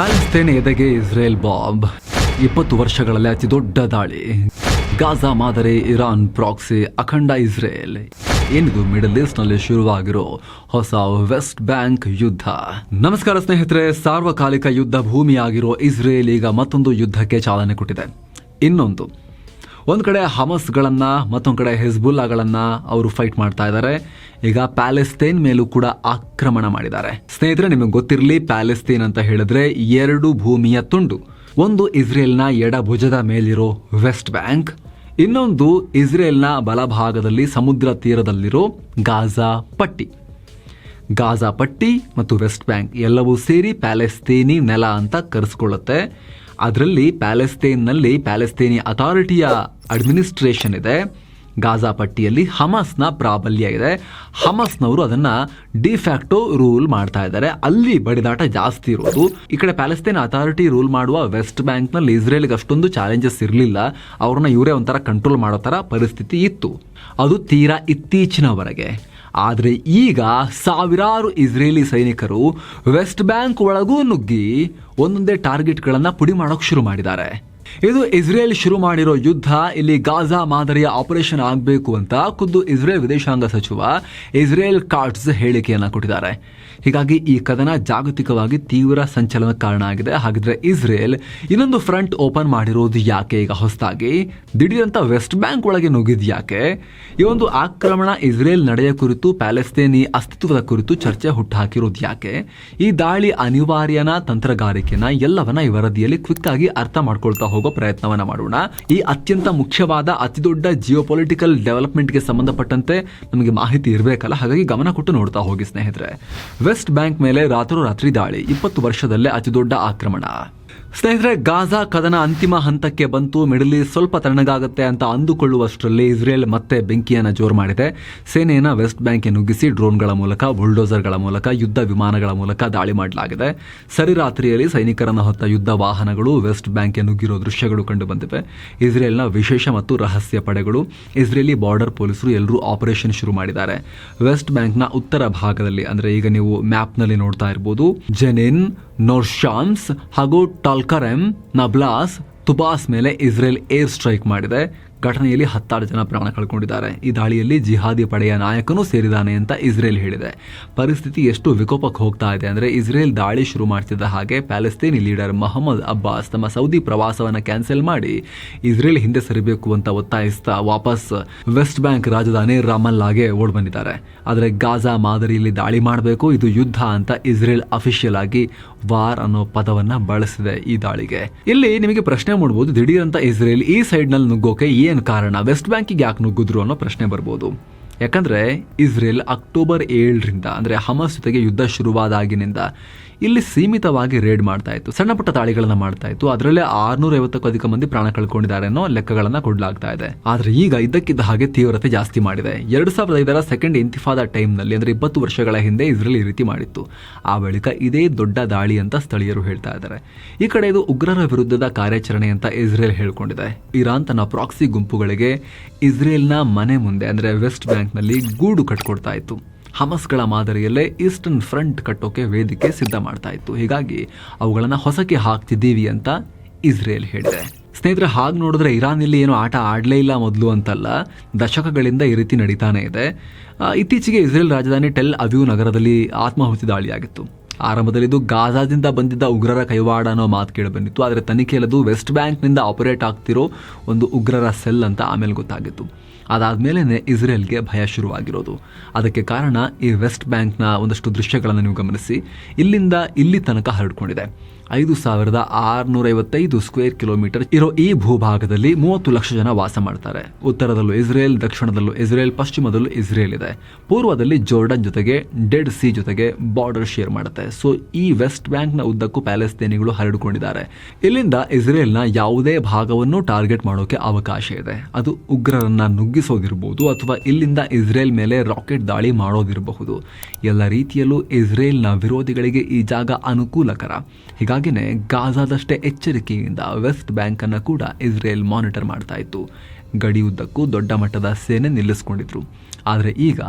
Palestine ಎದೆಗೆ Israel bomb. ಇಪ್ಪತ್ತು ವರ್ಷಗಳಲ್ಲಿ ಅತಿ ದೊಡ್ಡ ದಾಳಿ. ಗಾಜಾ ಮಾದರಿ ಇರಾನ್ ಪ್ರಾಕ್ಸಿ ಅಖಂಡ ಇಸ್ರೇಲ್. ಏನಿದು ಮಿಡಲ್ ಈಸ್ಟ್ನಲ್ಲಿ ಶುರುವಾಗಿರೋ ಹೊಸ ವೆಸ್ಟ್ ಬ್ಯಾಂಕ್ ಯುದ್ಧ. ನಮಸ್ಕಾರ ಸ್ನೇಹಿತರೆ, ಸಾರ್ವಕಾಲಿಕ ಯುದ್ಧ ಭೂಮಿಯಾಗಿರೋ ಇಸ್ರೇಲ್ ಈಗ ಮತ್ತೊಂದು ಯುದ್ಧಕ್ಕೆ ಚಾಲನೆ ಕೊಟ್ಟಿದೆ. ಇನ್ನೊಂದು. ಒಂದು ಕಡೆ ಹಮಸ್ಗಳನ್ನು, ಮತ್ತೊಂದು ಕಡೆ ಹೆಸ್ಬುಲ್ಲಾಗಳನ್ನು ಅವರು ಫೈಟ್ ಮಾಡ್ತಾ ಇದ್ದಾರೆ ಈಗ ಪ್ಯಾಲೆಸ್ತೇನ್ ಮೇಲೂ ಕೂಡ ಆಕ್ರಮಣ ಮಾಡಿದ್ದಾರೆ. ಸ್ನೇಹಿತರೆ, ನಿಮಗೆ ಗೊತ್ತಿರಲಿ, ಪ್ಯಾಲೆಸ್ತೇನ್ ಅಂತ ಹೇಳಿದ್ರೆ ಎರಡು ಭೂಮಿಯ ತುಂಡು. ಒಂದು ಇಸ್ರೇಲ್ನ ಎಡಭುಜದ ಮೇಲಿರೋ ವೆಸ್ಟ್ ಬ್ಯಾಂಕ್, ಇನ್ನೊಂದು ಇಸ್ರೇಲ್ನ ಬಲಭಾಗದಲ್ಲಿ ಸಮುದ್ರ ತೀರದಲ್ಲಿರೋ ಗಾಜಾ ಪಟ್ಟಿ. ಗಾಜಾ ಪಟ್ಟಿ ಮತ್ತು ವೆಸ್ಟ್ ಬ್ಯಾಂಕ್ ಎಲ್ಲವೂ ಸೇರಿ ಪ್ಯಾಲೆಸ್ತೇನಿ ನೆಲ ಅಂತ ಕರೆಸ್ಕೊಳ್ಳುತ್ತೆ. ಅದರಲ್ಲಿ ಪ್ಯಾಲೆಸ್ತೇನ್ನಲ್ಲಿ ಪ್ಯಾಲೆಸ್ತೇನಿ ಅಥಾರಿಟಿಯ ಅಡ್ಮಿನಿಸ್ಟ್ರೇಷನ್ ಇದೆ. ಗಾಜಾ ಪಟ್ಟಿಯಲ್ಲಿ ಹಮಾಸ್ನ ಪ್ರಾಬಲ್ಯ ಇದೆ. ಹಮಾಸ್ನವರು ಅದನ್ನ ಡಿಫ್ಯಾಕ್ಟೋ ರೂಲ್ ಮಾಡ್ತಾ ಇದ್ದಾರೆ. ಅಲ್ಲಿ ಬಡಿದಾಟ ಜಾಸ್ತಿ ಇರೋದು. ಈ ಕಡೆ ಪ್ಯಾಲೆಸ್ತೇನ್ ಅಥಾರಿಟಿ ರೂಲ್ ಮಾಡುವ ವೆಸ್ಟ್ ಬ್ಯಾಂಕ್ನಲ್ಲಿ ಇಸ್ರೇಲ್ಗೆ ಅಷ್ಟೊಂದು ಚಾಲೆಂಜಸ್ ಇರಲಿಲ್ಲ. ಅವ್ರನ್ನ ಇವರೇ ಒಂಥರ ಕಂಟ್ರೋಲ್ ಮಾಡೋ ಥರ ಪರಿಸ್ಥಿತಿ ಇತ್ತು. ಅದು ತೀರಾ ಇತ್ತೀಚಿನವರೆಗೆ. ಆದರೆ ಈಗ ಸಾವಿರಾರು ಇಸ್ರೇಲಿ ಸೈನಿಕರು ವೆಸ್ಟ್ ಬ್ಯಾಂಕ್ ಒಳಗೂ ನುಗ್ಗಿ ಒಂದೊಂದೇ ಟಾರ್ಗೆಟ್ಗಳನ್ನು ಪುಡಿ ಮಾಡೋಕೆ ಶುರು ಮಾಡಿದ್ದಾರೆ. ಇದು ಇಸ್ರೇಲ್ ಶುರು ಮಾಡಿರೋ ಯುದ್ಧ, ಇಲ್ಲಿ ಗಾಜಾ ಮಾದರಿಯ ಆಪರೇಷನ್ ಆಗಬೇಕು ಅಂತ ಖುದ್ದು ಇಸ್ರೇಲ್ ವಿದೇಶಾಂಗ ಸಚಿವ ಇಸ್ರೇಲ್ ಕಾರ್ಟ್ಸ್ ಹೇಳಿಕೆಯನ್ನ ಕೊಟ್ಟಿದ್ದಾರೆ. ಹೀಗಾಗಿ ಈ ಕದನ ಜಾಗತಿಕವಾಗಿ ತೀವ್ರ ಸಂಚಲನ ಕಾರಣ ಆಗಿದೆ. ಹಾಗಿದ್ರೆ ಇಸ್ರೇಲ್ ಇನ್ನೊಂದು ಫ್ರಂಟ್ ಓಪನ್ ಮಾಡಿರೋದು ಯಾಕೆ ಈಗ ಹೊಸದಾಗಿ? ದಿಢೀರಂತ ವೆಸ್ಟ್ ಬ್ಯಾಂಕ್ ಒಳಗೆ ನುಗ್ಗಿದ್ ಯಾಕೆ? ಈ ಒಂದು ಆಕ್ರಮಣ ಇಸ್ರೇಲ್ ನಡೆಯ ಕುರಿತು, ಪ್ಯಾಲೆಸ್ತೇನಿ ಅಸ್ತಿತ್ವದ ಕುರಿತು ಚರ್ಚೆ ಹುಟ್ಟುಹಾಕಿರೋದು ಯಾಕೆ? ಈ ದಾಳಿ ಅನಿವಾರ್ಯನ ತಂತ್ರಗಾರಿಕೆನ ಎಲ್ಲವನ್ನ ಈ ವರದಿಯಲ್ಲಿ ಕ್ವಿಕ್ ಆಗಿ ಅರ್ಥ ಮಾಡ್ಕೊಳ್ತಾ ಪ್ರಯತ್ನವನ್ನ ಮಾಡೋಣ. ಈ ಅತ್ಯಂತ ಮುಖ್ಯವಾದ, ಅತಿದೊಡ್ಡ ಜಿಯೋಪೊಲಿಟಿಕಲ್ ಡೆವಲಪ್ಮೆಂಟ್ಗೆ ಸಂಬಂಧಪಟ್ಟಂತೆ ನಮಗೆ ಮಾಹಿತಿ ಇರಬೇಕಲ್ಲ? ಹಾಗಾಗಿ ಗಮನ ಕೊಟ್ಟು ನೋಡ್ತಾ ಹೋಗಿ ಸ್ನೇಹಿತರೆ. ವೆಸ್ಟ್ ಬ್ಯಾಂಕ್ ಮೇಲೆ ರಾತ್ರೋರಾತ್ರಿ ದಾಳಿ, ಇಪ್ಪತ್ತು ವರ್ಷದಲ್ಲೇ ಅತಿದೊಡ್ಡ ಆಕ್ರಮಣ. ಸ್ನೇಹಿತರೆ, ಗಾಜಾ ಕದನ ಅಂತಿಮ ಹಂತಕ್ಕೆ ಬಂತು. ಮಿಡಲ್ ಸ್ವಲ್ಪ ತಣ್ಣಗಾಗುತ್ತೆ ಅಂತ ಅಂದುಕೊಳ್ಳುವಷ್ಟರಲ್ಲಿ ಇಸ್ರೇಲ್ ಮತ್ತೆ ಬೆಂಕಿಯನ್ನು ಜೋರು ಮಾಡಿದೆ. ಸೇನೆಯನ್ನು ವೆಸ್ಟ್ ಬ್ಯಾಂಕ್ಗೆ ನುಗ್ಗಿಸಿ ಡ್ರೋನ್ಗಳ ಮೂಲಕ, ಬುಲ್ಡೋಸರ್ಗಳ ಮೂಲಕ, ಯುದ್ಧ ವಿಮಾನಗಳ ಮೂಲಕ ದಾಳಿ ಮಾಡಲಾಗಿದೆ. ಸರಿ ರಾತ್ರಿಯಲ್ಲಿ ಸೈನಿಕರನ್ನು ಹೊತ್ತ ಯುದ್ಧ ವಾಹನಗಳು ವೆಸ್ಟ್ ಬ್ಯಾಂಕ್ಗೆ ನುಗ್ಗಿರೋ ದೃಶ್ಯಗಳು ಕಂಡು ಬಂದಿವೆ. ಇಸ್ರೇಲ್ನ ವಿಶೇಷ ಮತ್ತು ರಹಸ್ಯ ಪಡೆಗಳು, ಇಸ್ರೇಲಿ ಬಾರ್ಡರ್ ಪೊಲೀಸರು ಎಲ್ಲರೂ ಆಪರೇಷನ್ ಶುರು ಮಾಡಿದ್ದಾರೆ. ವೆಸ್ಟ್ ಬ್ಯಾಂಕ್ನ ಉತ್ತರ ಭಾಗದಲ್ಲಿ, ಅಂದ್ರೆ ಈಗ ನೀವು ಮ್ಯಾಪ್ನಲ್ಲಿ ನೋಡ್ತಾ ಇರ್ಬೋದು, ಜೆನಿನ್ ನೋರ್ಶಾನ್ಸ್ ಹಾಗೂ ಟಾಲ್ಕರೆಮ್ ನಬ್ಲಾಸ್, ತುಬಾಸ್ ಮೇಲೆ ಇಸ್ರೇಲ್ ಏರ್ ಸ್ಟ್ರೈಕ್ ಮಾಡಿದೆ. ಘಟನೆಯಲ್ಲಿ ಹತ್ತಾರು ಜನ ಪ್ರಾಣ ಕಳ್ಕೊಂಡಿದ್ದಾರೆ. ಈ ದಾಳಿಯಲ್ಲಿ ಜಿಹಾದಿ ಪಡೆಯ ನಾಯಕನೂ ಸೇರಿದ್ದಾನೆ ಅಂತ ಇಸ್ರೇಲ್ ಹೇಳಿದೆ. ಪರಿಸ್ಥಿತಿ ಎಷ್ಟು ವಿಕೋಪಕ್ಕೆ ಹೋಗ್ತಾ ಇದೆ ಅಂದರೆ ಇಸ್ರೇಲ್ ದಾಳಿ ಶುರು ಮಾಡ್ತಿದ್ದ ಹಾಗೆ ಪ್ಯಾಲೆಸ್ತೀನಿ ಲೀಡರ್ ಮೊಹಮ್ಮದ್ ಅಬ್ಬಾಸ್ ತಮ್ಮ ಸೌದಿ ಪ್ರವಾಸವನ್ನು ಕ್ಯಾನ್ಸಲ್ ಮಾಡಿ ಇಸ್ರೇಲ್ ಹಿಂದೆ ಸರಿಬೇಕು ಅಂತ ಒತ್ತಾಯಿಸ್ತಾ ವಾಪಸ್ ವೆಸ್ಟ್ ಬ್ಯಾಂಕ್ ರಾಜಧಾನಿ ರಾಮಲ್ಲಾಗೆ ಓಡ್ ಬಂದಿದ್ದಾರೆ ಆದರೆ ಗಾಜಾ ಮಾದರಿಯಲ್ಲಿ ದಾಳಿ ಮಾಡಬೇಕು, ಇದು ಯುದ್ಧ ಅಂತ ಇಸ್ರೇಲ್ ಅಫಿಷಿಯಲ್ ಆಗಿ ವಾರ್ ಅನ್ನೋ ಪದವನ್ನ ಬಳಸಿದೆ ಈ ದಾಳಿಗೆ. ಇಲ್ಲಿ ನಿಮಗೆ ಪ್ರಶ್ನೆ ಮಾಡಬಹುದು ದಿಢೀರ್ ಅಂತ ಇಸ್ರೇಲ್ ಈ ಸೈಡ್ನಲ್ಲಿ ನುಗ್ಗೋಕೆ ಏನು ಕಾರಣ? ವೆಸ್ಟ್ ಬ್ಯಾಂಕಿಗೆ ಯಾಕೆ ನುಗ್ಗಿದ್ರು ಅನ್ನೋ ಪ್ರಶ್ನೆ ಬರ್ಬೋದು. ಯಾಕಂದ್ರೆ ಇಸ್ರೇಲ್ ಅಕ್ಟೋಬರ್ ಏಳರಿಂದ, ಅಂದರೆ ಹಮಸ್ ಜೊತೆಗೆ ಯುದ್ಧ ಶುರುವಾದಾಗಿನಿಂದ ಇಲ್ಲಿ ಸೀಮಿತವಾಗಿ ರೇಡ್ ಮಾಡ್ತಾ ಇತ್ತು. ಸಣ್ಣ ಪುಟ್ಟ ದಾಳಿಗಳನ್ನ ಮಾಡ್ತಾ ಇತ್ತು. ಅದರಲ್ಲೇ ಆರ್ನೂರ ಐವತ್ತಕ್ಕೂ ಅಧಿಕ ಮಂದಿ ಪ್ರಾಣ ಕಳ್ಕೊಂಡಿದ್ದಾರೆ ಅನ್ನೋ ಲೆಕ್ಕಗಳನ್ನ ಕೊಡಲಾಗ್ತಾ ಇದೆ. ಆದ್ರೆ ಈಗ ಇದ್ದಕ್ಕಿದ್ದ ಹಾಗೆ ತೀವ್ರತೆ ಜಾಸ್ತಿ ಮಾಡಿದೆ. ಎರಡು ಸಾವಿರದ ಐದರ ಸೆಕೆಂಡ್ ಇಂತಿಫಾದ ಟೈಮ್ನಲ್ಲಿ ಅಂದ್ರೆ ಇಪ್ಪತ್ತು ವರ್ಷಗಳ ಹಿಂದೆ ಇಸ್ರೇಲ್ ಈ ರೀತಿ ಮಾಡಿತ್ತು. ಆ ಬಳಿಕ ಇದೇ ದೊಡ್ಡ ದಾಳಿ ಅಂತ ಸ್ಥಳೀಯರು ಹೇಳ್ತಾ ಇದ್ದಾರೆ. ಈ ಕಡೆ ಇದು ಉಗ್ರರ ವಿರುದ್ಧದ ಕಾರ್ಯಾಚರಣೆ ಅಂತ ಇಸ್ರೇಲ್ ಹೇಳ್ಕೊಂಡಿದೆ. ಇರಾನ್ ತನ್ನ ಪ್ರಾಕ್ಸಿ ಗುಂಪುಗಳಿಗೆ ಇಸ್ರೇಲ್ನ ಮನೆ ಮುಂದೆ ಅಂದ್ರೆ ವೆಸ್ಟ್ ಬ್ಯಾಂಕ್ನಲ್ಲಿ ಗೂಡು ಕಟ್ಕೊಡ್ತಾ ಇತ್ತು. ಹಮಸ್ಗಳ ಮಾದರಿಯಲ್ಲೇ ಈಸ್ಟರ್ನ್ ಫ್ರಂಟ್ ಕಟ್ಟೋಕೆ ವೇದಿಕೆ ಸಿದ್ಧ ಮಾಡ್ತಾ ಇತ್ತು. ಹೀಗಾಗಿ ಅವುಗಳನ್ನು ಹೊಸಕ್ಕೆ ಹಾಕ್ತಿದ್ದೀವಿ ಅಂತ ಇಸ್ರೇಲ್ ಹೇಳಿದೆ. ಸ್ನೇಹಿತರೆ, ಹಾಗೆ ನೋಡಿದ್ರೆ ಇರಾನ್ ಇಲ್ಲಿ ಏನು ಆಟ ಆಡಲೇ ಇಲ್ಲ ಮೊದಲು ಅಂತಲ್ಲ, ದಶಕಗಳಿಂದ ಈ ರೀತಿ ನಡೀತಾನೆ ಇದೆ. ಇತ್ತೀಚೆಗೆ ಇಸ್ರೇಲ್ ರಾಜಧಾನಿ ಟೆಲ್ ಅವ್ಯೂ ನಗರದಲ್ಲಿ ಆತ್ಮಾಹುತಿ ದಾಳಿಯಾಗಿತ್ತು. ಆರಂಭದಲ್ಲಿ ಇದು ಗಾಜಾದಿಂದ ಬಂದಿದ್ದ ಉಗ್ರರ ಕೈವಾಡ ಅನ್ನೋ ಮಾತು ಕೇಳಿ ಬಂದಿತ್ತು. ಆದರೆ ತನಿಖೆಯಲ್ಲದು ವೆಸ್ಟ್ ಬ್ಯಾಂಕ್ನಿಂದ ಆಪರೇಟ್ ಆಗ್ತಿರೋ ಒಂದು ಉಗ್ರರ ಸೆಲ್ ಅಂತ ಆಮೇಲೆ ಗೊತ್ತಾಗಿತ್ತು. ಅದಾದ್ಮೇಲೆ ಇಸ್ರೇಲ್ಗೆ ಭಯ ಶುರುವಾಗಿರೋದು. ಅದಕ್ಕೆ ಕಾರಣ ಈ ವೆಸ್ಟ್ ಬ್ಯಾಂಕ್ನ ಒಂದಷ್ಟು ದೃಶ್ಯಗಳನ್ನು ನೀವು ಗಮನಿಸಿ. ಇಲ್ಲಿಂದ ಇಲ್ಲಿ ತನಕ ಹರಡ್ಕೊಂಡಿದೆ. ಐದು ಸಾವಿರದ ಆರುನೂರೈವತ್ತೈದು ಸ್ಕ್ವೇರ್ ಕಿಲೋಮೀಟರ್ ಇರೋ ಈ ಭೂಭಾಗದಲ್ಲಿ ಮೂವತ್ತು ಲಕ್ಷ ಜನ ವಾಸ ಮಾಡ್ತಾರೆ. ಉತ್ತರದಲ್ಲೂ ಇಸ್ರೇಲ್, ದಕ್ಷಿಣದಲ್ಲೂ ಇಸ್ರೇಲ್, ಪಶ್ಚಿಮದಲ್ಲೂ ಇಸ್ರೇಲ್ ಇದೆ. ಪೂರ್ವದಲ್ಲಿ ಜೋರ್ಡನ್ ಜೊತೆಗೆ, ಡೆಡ್ ಸಿ ಜೊತೆಗೆ ಬಾರ್ಡರ್ ಶೇರ್ ಮಾಡುತ್ತೆ. ಸೊ, ಈ ವೆಸ್ಟ್ ಬ್ಯಾಂಕ್ನ ಉದ್ದಕ್ಕೂ ಪ್ಯಾಲೆಸ್ತೇನಿಗಳು ಹರಡಿಕೊಂಡಿದ್ದಾರೆ. ಇಲ್ಲಿಂದ ಇಸ್ರೇಲ್ನ ಯಾವುದೇ ಭಾಗವನ್ನು ಟಾರ್ಗೆಟ್ ಮಾಡೋಕೆ ಅವಕಾಶ ಇದೆ. ಅದು ಉಗ್ರರನ್ನ ನುಗ್ಗಿಸೋದಿರಬಹುದು ಅಥವಾ ಇಲ್ಲಿಂದ ಇಸ್ರೇಲ್ ಮೇಲೆ ರಾಕೆಟ್ ದಾಳಿ ಮಾಡೋದಿರಬಹುದು. ಎಲ್ಲ ರೀತಿಯಲ್ಲೂ ಇಸ್ರೇಲ್ನ ವಿರೋಧಿಗಳಿಗೆ ಈ ಜಾಗ ಅನುಕೂಲಕರ. ಹೀಗಾಗಿನೇ ಗಾಜಾದಷ್ಟೇ ಎಚ್ಚರಿಕೆಯಿಂದ ವೆಸ್ಟ್ ಬ್ಯಾಂಕ್ ಅನ್ನ ಕೂಡ ಇಸ್ರೇಲ್ ಮಾನಿಟರ್ ಮಾಡ್ತಾ ಇತ್ತು. ಗಡಿಯುದ್ದಕ್ಕೂ ದೊಡ್ಡ ಮಟ್ಟದ ಸೇನೆ ನಿಲ್ಲಿಸ್ಕೊಂಡಿದ್ರು. ಆದರೆ ಈಗ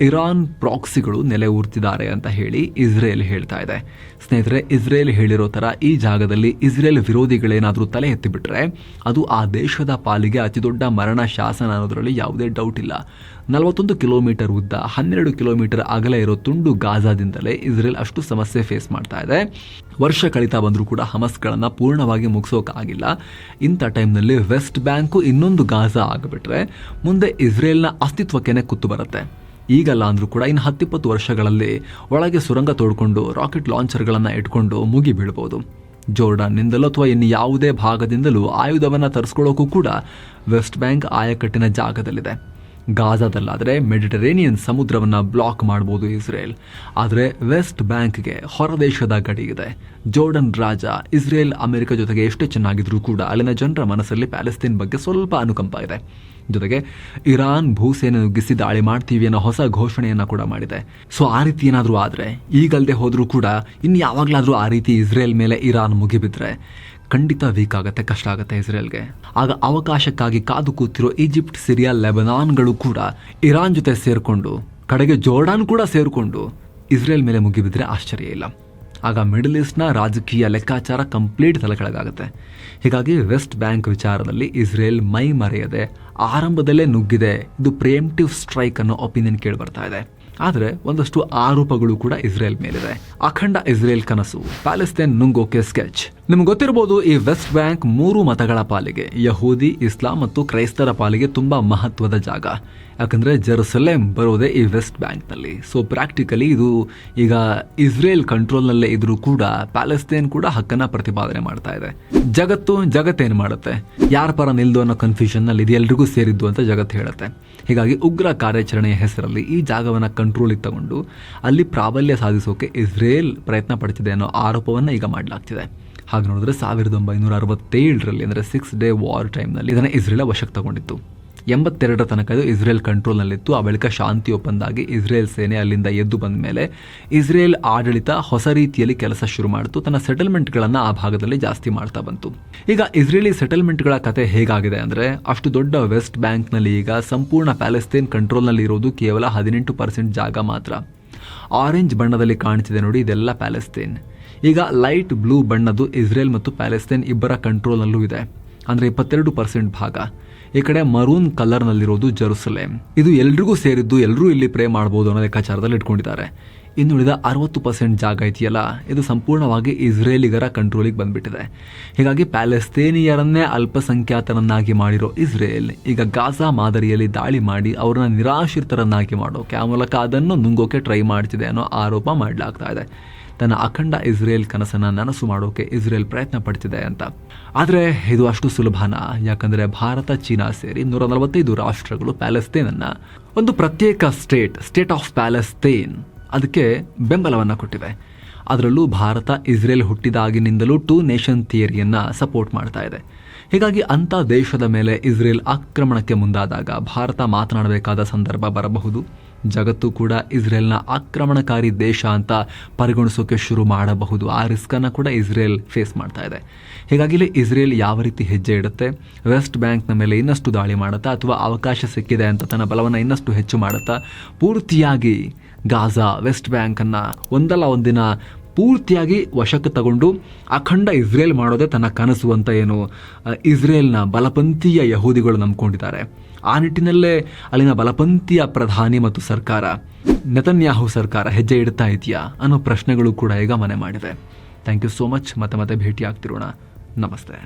ಇರಾನ್ ಪ್ರಾಕ್ಸಿಗಳು ನೆಲೆ ಊರ್ತಿದ್ದಾರೆ ಅಂತ ಹೇಳಿ ಇಸ್ರೇಲ್ ಹೇಳ್ತಾ ಇದೆ. ಸ್ನೇಹಿತರೆ, ಇಸ್ರೇಲ್ ಹೇಳಿರೋ ಥರ ಈ ಜಾಗದಲ್ಲಿ ಇಸ್ರೇಲ್ ವಿರೋಧಿಗಳೇನಾದರೂ ತಲೆ ಎತ್ತಿಬಿಟ್ರೆ ಅದು ಆ ದೇಶದ ಪಾಲಿಗೆ ಅತಿದೊಡ್ಡ ಮರಣ ಶಾಸನ ಅನ್ನೋದರಲ್ಲಿ ಯಾವುದೇ ಡೌಟ್ ಇಲ್ಲ. ನಲವತ್ತೊಂದು ಕಿಲೋಮೀಟರ್ ಉದ್ದ ಹನ್ನೆರಡು ಕಿಲೋಮೀಟರ್ ಅಗಲ ಇರೋ ತುಂಡು ಗಾಜಾದಿಂದಲೇ ಇಸ್ರೇಲ್ ಅಷ್ಟು ಸಮಸ್ಯೆ ಫೇಸ್ ಮಾಡ್ತಾ ಇದೆ. ವರ್ಷ ಕಳೀತಾ ಬಂದರೂ ಕೂಡ ಹಮಸ್ಗಳನ್ನು ಪೂರ್ಣವಾಗಿ ಮುಗಿಸೋಕ್ಕಾಗಿಲ್ಲ ಇಂಥ ಟೈಮ್ನಲ್ಲಿ ವೆಸ್ಟ್ ಬ್ಯಾಂಕು ಇನ್ನೊಂದು ಗಾಜಾ ಆಗಿಬಿಟ್ರೆ ಮುಂದೆ ಇಸ್ರೇಲ್ನ ಅಸ್ತಿತ್ವಕ್ಕೇನೆ ಕುತ್ತು ಬರುತ್ತೆ. ಈಗಲ್ಲ ಅಂದರೂ ಕೂಡ ಇನ್ನು ಹತ್ತಿಪ್ಪತ್ತು ವರ್ಷಗಳಲ್ಲಿ ಒಳಗೆ ಸುರಂಗ ತೋಡ್ಕೊಂಡು ರಾಕೆಟ್ ಲಾಂಚರ್ಗಳನ್ನು ಇಟ್ಕೊಂಡು ಮುಗಿ ಬೀಳ್ಬೋದು. ಜೋರ್ಡಾನ್ನಿಂದಲೂ ಅಥವಾ ಇನ್ನು ಯಾವುದೇ ಭಾಗದಿಂದಲೂ ಆಯುಧವನ್ನು ತರಿಸ್ಕೊಳ್ಳೋಕ್ಕೂ ಕೂಡ ವೆಸ್ಟ್ ಬ್ಯಾಂಕ್ ಆಯಕಟ್ಟಿನ ಜಾಗದಲ್ಲಿದೆ. ಗಾಜಾದಲ್ಲಾದರೆ ಮೆಡಿಟರೇನಿಯನ್ ಸಮುದ್ರವನ್ನು ಬ್ಲಾಕ್ ಮಾಡ್ಬೋದು ಇಸ್ರೇಲ್. ಆದರೆ ವೆಸ್ಟ್ ಬ್ಯಾಂಕ್ಗೆ ಹೊರದೇಶದ ಗಡಿ ಇದೆ. ಜೋರ್ಡನ್ ರಾಜ ಇಸ್ರೇಲ್ ಅಮೆರಿಕ ಜೊತೆಗೆ ಎಷ್ಟೇ ಚೆನ್ನಾಗಿದ್ರೂ ಕೂಡ ಅಲ್ಲಿನ ಜನರ ಮನಸ್ಸಲ್ಲಿ ಪ್ಯಾಲೆಸ್ತೀನ್ ಬಗ್ಗೆ ಸ್ವಲ್ಪ ಅನುಕಂಪ ಇದೆ. ಜೊತೆಗೆ ಇರಾನ್ ಭೂಸೇನೆ ನುಗ್ಗಿಸಿ ದಾಳಿ ಮಾಡ್ತೀವಿ ಅನ್ನೋ ಹೊಸ ಘೋಷಣೆಯನ್ನ ಕೂಡ ಮಾಡಿದೆ. ಸೊ ಆ ರೀತಿ ಏನಾದರೂ ಆದರೆ, ಈಗಲ್ದೆ ಹೋದರೂ ಕೂಡ ಇನ್ನು ಯಾವಾಗಲಾದರೂ ಆ ರೀತಿ ಇಸ್ರೇಲ್ ಮೇಲೆ ಇರಾನ್ ಮುಗಿಬಿದ್ರೆ ಖಂಡಿತ ವೀಕ್ ಆಗುತ್ತೆ, ಕಷ್ಟ ಆಗುತ್ತೆ ಇಸ್ರೇಲ್ಗೆ. ಆಗ ಅವಕಾಶಕ್ಕಾಗಿ ಕಾದು ಕೂತಿರೋ ಈಜಿಪ್ಟ್, ಸಿರಿಯಾ, ಲೆಬನಾನ್ಗಳು ಕೂಡ ಇರಾನ್ ಜೊತೆ ಸೇರಿಕೊಂಡು, ಕಡೆಗೆ ಜೋರ್ಡಾನ್ ಕೂಡ ಸೇರಿಕೊಂಡು ಇಸ್ರೇಲ್ ಮೇಲೆ ಮುಗಿಬಿದ್ರೆ ಆಶ್ಚರ್ಯ ಇಲ್ಲ. ಆಗ ಮಿಡಲ್ ಈಸ್ಟ್ನ ರಾಜಕೀಯ ಲೆಕ್ಕಾಚಾರ ಕಂಪ್ಲೀಟ್ ತಲೆಕೆಳಗಾಗುತ್ತೆ. ಹೀಗಾಗಿ ವೆಸ್ಟ್ ಬ್ಯಾಂಕ್ ವಿಚಾರದಲ್ಲಿ ಇಸ್ರೇಲ್ ಮೈ ಮರೆಯದೆ ಆರಂಭದಲ್ಲೇ ನುಗ್ಗಿದೆ. ಇದು ಪ್ರಿಯಂಟಿವ್ ಸ್ಟ್ರೈಕ್ ಅನ್ನೋ ಒಪಿನಿಯನ್ ಕೇಳಿ ಬರ್ತಾ ಇದೆ. ಆದರೆ ಒಂದಷ್ಟು ಆರೋಪಗಳು ಕೂಡ ಇಸ್ರೇಲ್ ಮೇಲಿದೆ. ಅಖಂಡ ಇಸ್ರೇಲ್ ಕನಸು, ಪ್ಯಾಲೆಸ್ತೇನ್ ನುಂಗೋಕೆ ಸ್ಕೆಚ್. ನಿಮ್ಗೆ ಗೊತ್ತಿರಬಹುದು ಈ ವೆಸ್ಟ್ ಬ್ಯಾಂಕ್ ಮೂರು ಮತಗಳ ಪಾಲಿಗೆ, ಯಹೂದಿ, ಇಸ್ಲಾಂ ಮತ್ತು ಕ್ರೈಸ್ತರ ಪಾಲಿಗೆ ತುಂಬಾ ಮಹತ್ವದ ಜಾಗ. ಯಾಕಂದ್ರೆ ಜೆರುಸಲೇಮ್ ಬರೋದೇ ಈ ವೆಸ್ಟ್ ಬ್ಯಾಂಕ್ನಲ್ಲಿ. ಸೊ ಪ್ರಾಕ್ಟಿಕಲಿ ಇದು ಈಗ ಇಸ್ರೇಲ್ ಕಂಟ್ರೋಲ್ನಲ್ಲೇ ಇದ್ರೂ ಕೂಡ ಪ್ಯಾಲೆಸ್ತೇನ್ ಕೂಡ ಹಕ್ಕನ್ನ ಪ್ರತಿಪಾದನೆ ಮಾಡ್ತಾ ಇದೆ. ಜಗತ್ತು, ಜಗತ್ತೇನು ಮಾಡುತ್ತೆ? ಯಾರ ಪರ ನಿಲ್ದು ಅನ್ನೋ ಕನ್ಫ್ಯೂಷನ್ನಲ್ಲಿ ಇದು ಎಲ್ರಿಗೂ ಸೇರಿದ್ದು ಅಂತ ಜಗತ್ತು ಹೇಳುತ್ತೆ. ಹೀಗಾಗಿ ಉಗ್ರ ಕಾರ್ಯಾಚರಣೆಯ ಹೆಸರಲ್ಲಿ ಈ ಜಾಗವನ್ನು ಕಂಟ್ರೋಲಿಗೆ ತಗೊಂಡು ಅಲ್ಲಿ ಪ್ರಾಬಲ್ಯ ಸಾಧಿಸೋಕೆ ಇಸ್ರೇಲ್ ಪ್ರಯತ್ನ ಪಡ್ತಿದೆ ಅನ್ನೋ ಆರೋಪವನ್ನು ಈಗ ಮಾಡಲಾಗ್ತಿದೆ. ಹಾಗೆ ನೋಡಿದ್ರೆ ಸಾವಿರದ ಒಂಬೈನೂರ ಅರವತ್ತೇಳರಲ್ಲಿ ಅಂದರೆ ಸಿಕ್ಸ್ ಡೇ ವಾರ್ ಟೈಮ್ನಲ್ಲಿ ಇದನ್ನು ಇಸ್ರೇಲ್ ವಶಕ್ಕೆ ತಗೊಂಡಿತ್ತು. ಎಂಬತ್ತೆರಡರ ತನಕ ಇದು ಇಸ್ರೇಲ್ ಕಂಟ್ರೋಲ್ನಲ್ಲಿತ್ತು. ಆ ಬಳಿಕ ಶಾಂತಿ ಒಪ್ಪಂದಾಗಿ ಇಸ್ರೇಲ್ ಸೇನೆ ಅಲ್ಲಿಂದ ಎದ್ದು ಬಂದ ಮೇಲೆ ಇಸ್ರೇಲ್ ಆಡಳಿತ ಹೊಸ ರೀತಿಯಲ್ಲಿ ಕೆಲಸ ಶುರು ಮಾಡಿತು. ತನ್ನ ಸೆಟಲ್ಮೆಂಟ್ಗಳನ್ನು ಆ ಭಾಗದಲ್ಲಿ ಜಾಸ್ತಿ ಮಾಡ್ತಾ ಬಂತು. ಈಗ ಇಸ್ರೇಲಿ ಸೆಟಲ್ಮೆಂಟ್ಗಳ ಕತೆ ಹೇಗಾಗಿದೆ ಅಂದರೆ ಅಷ್ಟು ದೊಡ್ಡ ವೆಸ್ಟ್ ಬ್ಯಾಂಕ್ನಲ್ಲಿ ಈಗ ಸಂಪೂರ್ಣ ಪ್ಯಾಲೆಸ್ತೇನ್ ಕಂಟ್ರೋಲ್ನಲ್ಲಿ ಇರೋದು ಕೇವಲ ಹದಿನೆಂಟು ಪರ್ಸೆಂಟ್ ಜಾಗ ಮಾತ್ರ. ಆರೆಂಜ್ ಬಣ್ಣದಲ್ಲಿ ಕಾಣ್ತಿದೆ ನೋಡಿ ಇದೆಲ್ಲ ಪ್ಯಾಲೆಸ್ತೇನ್. ಈಗ ಲೈಟ್ ಬ್ಲೂ ಬಣ್ಣದ್ದು ಇಸ್ರೇಲ್ ಮತ್ತು ಪ್ಯಾಲೆಸ್ತೇನ್ ಇಬ್ಬರ ಕಂಟ್ರೋಲ್ನಲ್ಲೂ ಇದೆ. ಅಂದರೆ ಇಪ್ಪತ್ತೆರಡು ಪರ್ಸೆಂಟ್ ಭಾಗ. ಈ ಕಡೆ ಮರೂನ್ ಕಲರ್ನಲ್ಲಿರೋದು ಜರುಸಲೇಮ್. ಇದು ಎಲ್ರಿಗೂ ಸೇರಿದ್ದು ಎಲ್ಲರೂ ಇಲ್ಲಿ ಪ್ರೇ ಮಾಡ್ಬೋದು ಅನ್ನೋ ಲೆಕ್ಕಾಚಾರದಲ್ಲಿ ಇಟ್ಕೊಂಡಿದ್ದಾರೆ. ಇನ್ನುಳಿದ ಅರವತ್ತು ಪರ್ಸೆಂಟ್ ಜಾಗ ಇದೆಯಲ್ಲ ಇದು ಸಂಪೂರ್ಣವಾಗಿ ಇಸ್ರೇಲಿಗರ ಕಂಟ್ರೋಲಿಗೆ ಬಂದ್ಬಿಟ್ಟಿದೆ. ಹೀಗಾಗಿ ಪ್ಯಾಲೆಸ್ತೇನಿಯರನ್ನೇ ಅಲ್ಪಸಂಖ್ಯಾತರನ್ನಾಗಿ ಮಾಡಿರೋ ಇಸ್ರೇಲ್, ಈಗ ಗಾಜಾ ಮಾದರಿಯಲ್ಲಿ ದಾಳಿ ಮಾಡಿ ಅವರನ್ನ ನಿರಾಶ್ರಿತರನ್ನಾಗಿ ಮಾಡೋಕೆ ಆ ಮೂಲಕ ಅದನ್ನು ನುಂಗೋಕೆ ಟ್ರೈ ಮಾಡ್ತಿದೆ ಅನ್ನೋ ಆರೋಪ ಮಾಡಲಾಗ್ತಾ ಇದೆ. ತನ್ನ ಅಖಂಡ ಇಸ್ರೇಲ್ ಕನಸನ್ನ ನನಸು ಮಾಡೋಕೆ ಇಸ್ರೇಲ್ ಪ್ರಯತ್ನ ಪಡ್ತಿದೆ ಅಂತ. ಆದರೆ ಇದು ಅಷ್ಟು ಸುಲಭನ? ಯಾಕಂದ್ರೆ ಭಾರತ, ಚೀನಾ ಸೇರಿ ನೂರ ನಲವತ್ತೈದು ರಾಷ್ಟ್ರಗಳು ಪ್ಯಾಲೆಸ್ತೇನನ್ನು. ಒಂದು ಪ್ರತ್ಯೇಕ ಸ್ಟೇಟ್ ಸ್ಟೇಟ್ ಆಫ್ ಪ್ಯಾಲೆಸ್ತೇನ್, ಅದಕ್ಕೆ ಬೆಂಬಲವನ್ನು ಕೊಟ್ಟಿವೆ. ಅದರಲ್ಲೂ ಭಾರತ, ಇಸ್ರೇಲ್ ಹುಟ್ಟಿದಾಗಿನಿಂದಲೂ ಟೂ ನೇಷನ್ ಥಿಯರಿಯನ್ನ ಸಪೋರ್ಟ್ ಮಾಡ್ತಾ ಇದೆ. ಹೀಗಾಗಿ ಅಂಥ ದೇಶದ ಮೇಲೆ ಇಸ್ರೇಲ್ ಆಕ್ರಮಣಕ್ಕೆ ಮುಂದಾದಾಗ ಭಾರತ ಮಾತನಾಡಬೇಕಾದ ಸಂದರ್ಭ ಬರಬಹುದು. ಜಗತ್ತು ಕೂಡ ಇಸ್ರೇಲ್ನ ಆಕ್ರಮಣಕಾರಿ ದೇಶ ಅಂತ ಪರಿಗಣಿಸೋಕೆ ಶುರು ಮಾಡಬಹುದು. ಆ ರಿಸ್ಕನ್ನು ಕೂಡ ಇಸ್ರೇಲ್ ಫೇಸ್ ಮಾಡ್ತಾ ಇದೆ. ಹೀಗಾಗಿಲೇ ಇಸ್ರೇಲ್ ಯಾವ ರೀತಿ ಹೆಜ್ಜೆ ಇಡುತ್ತೆ? ವೆಸ್ಟ್ ಬ್ಯಾಂಕ್ನ ಮೇಲೆ ಇನ್ನಷ್ಟು ದಾಳಿ ಮಾಡುತ್ತಾ ಅಥವಾ ಅವಕಾಶ ಸಿಕ್ಕಿದೆ ಅಂತ ತನ್ನ ಬಲವನ್ನು ಇನ್ನಷ್ಟು ಹೆಚ್ಚು ಮಾಡುತ್ತಾ? ಪೂರ್ತಿಯಾಗಿ ಗಾಜಾ ವೆಸ್ಟ್ ಬ್ಯಾಂಕನ್ನು ಒಂದಲ್ಲ ಒಂದಿನ ಪೂರ್ತಿಯಾಗಿ ವಶಕ್ಕೆ ತಗೊಂಡು ಅಖಂಡ ಇಸ್ರೇಲ್ ಮಾಡೋದೇ ತನ್ನ ಕನಸು ಅಂತ ಏನು ಇಸ್ರೇಲ್ನ ಬಲಪಂಥೀಯ ಯಹೂದಿಗಳು ನಂಬ್ಕೊಂಡಿದ್ದಾರೆ. ಆ ನಿಟ್ಟಿನಲ್ಲೇ ಅಲ್ಲಿನ ಬಲಪಂಥೀಯ ಪ್ರಧಾನಿ ಮತ್ತು ಸರ್ಕಾರ, ನೆತನ್ಯಾಹು ಸರ್ಕಾರ ಹೆಜ್ಜೆ ಇಡ್ತಾ ಇದೆಯಾ ಅನ್ನೋ ಪ್ರಶ್ನೆಗಳು ಕೂಡ ಈಗ ಮನೆ ಮಾಡಿದೆ ಥ್ಯಾಂಕ್ ಯು ಸೋ ಮಚ್ ಮತ್ತೆ ಮತ್ತೆ ಭೇಟಿ ಆಗ್ತಿರೋಣ ನಮಸ್ತೆ.